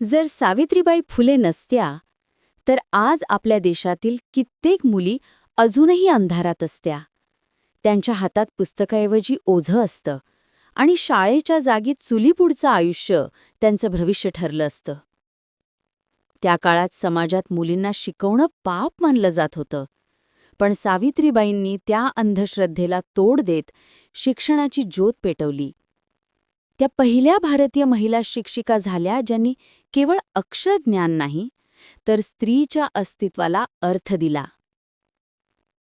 जर सावित्रीबाई फुले नसत्या तर आज आपल्या देशातील कित्येक मुली अजूनही अंधारात असत्या. त्यांच्या हातात पुस्तकाऐवजी ओझं असतं आणि शाळेच्या जागी चुलीपुढचं आयुष्य त्यांचं भविष्य ठरलं असतं. त्या काळात समाजात मुलींना शिकवणं पाप मानलं जात होतं पण सावित्रीबाईंनी त्या अंधश्रद्धेला तोड देत शिक्षणाची ज्योत पेटवली. त्या पहिल्या भारतीय महिला शिक्षिका झाल्या ज्यांनी केवळ अक्षर ज्ञान नाही तर स्त्रीच्या अस्तित्वाला अर्थ दिला.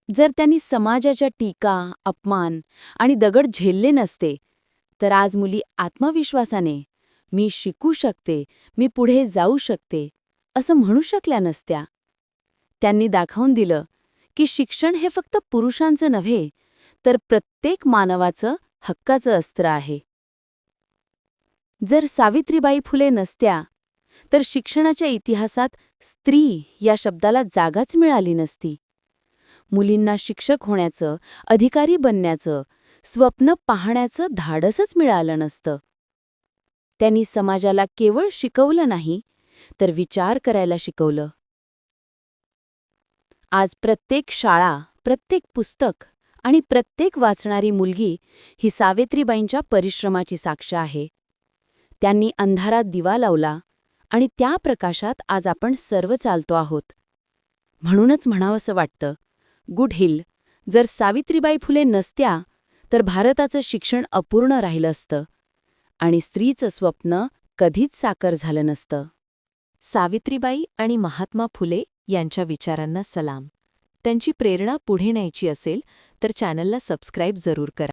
जर त्यांनी समाजाच्या टीका अपमान आणि दगड झेलले नसते तर आज मुली आत्मविश्वासाने मी शिकू शकते मी पुढे जाऊ शकते असं म्हणू शकल्या नसत्या. त्यांनी दाखवून दिलं की शिक्षण हे फक्त पुरुषांचं नव्हे तर प्रत्येक मानवाचं हक्काचं अस्त्र आहे. जर सावित्रीबाई फुले नसत्या तर शिक्षणाच्या इतिहासात स्त्री या शब्दाला जागाच मिळाली नसती. मुलींना शिक्षक होण्याचं अधिकारी बनण्याचं स्वप्न पाहण्याचं धाडसच मिळालं नसतं. त्यांनी समाजाला केवळ शिकवलं नाही तर विचार करायला शिकवलं. आज प्रत्येक शाळा प्रत्येक पुस्तक आणि प्रत्येक वाचणारी मुलगी ही सावित्रीबाईंच्या परिश्रमाची साक्ष आहे. त्यांनी अंधारात दिवा लावला आणि त्या प्रकाशात आज आपण सर्व चालतो आहोत. म्हणूनच म्हणावंसं वाटतं गुड हिल जर सावित्रीबाई फुले नसत्या तर भारताचं शिक्षण अपूर्ण राहिलं असतं आणि स्त्रीचं स्वप्न कधीच साकार झालं नसतं. सावित्रीबाई आणि महात्मा फुले यांच्या विचारांना सलाम. त्यांची प्रेरणा पुढे न्यायची असेल तर चॅनलला सबस्क्राईब जरूर करा.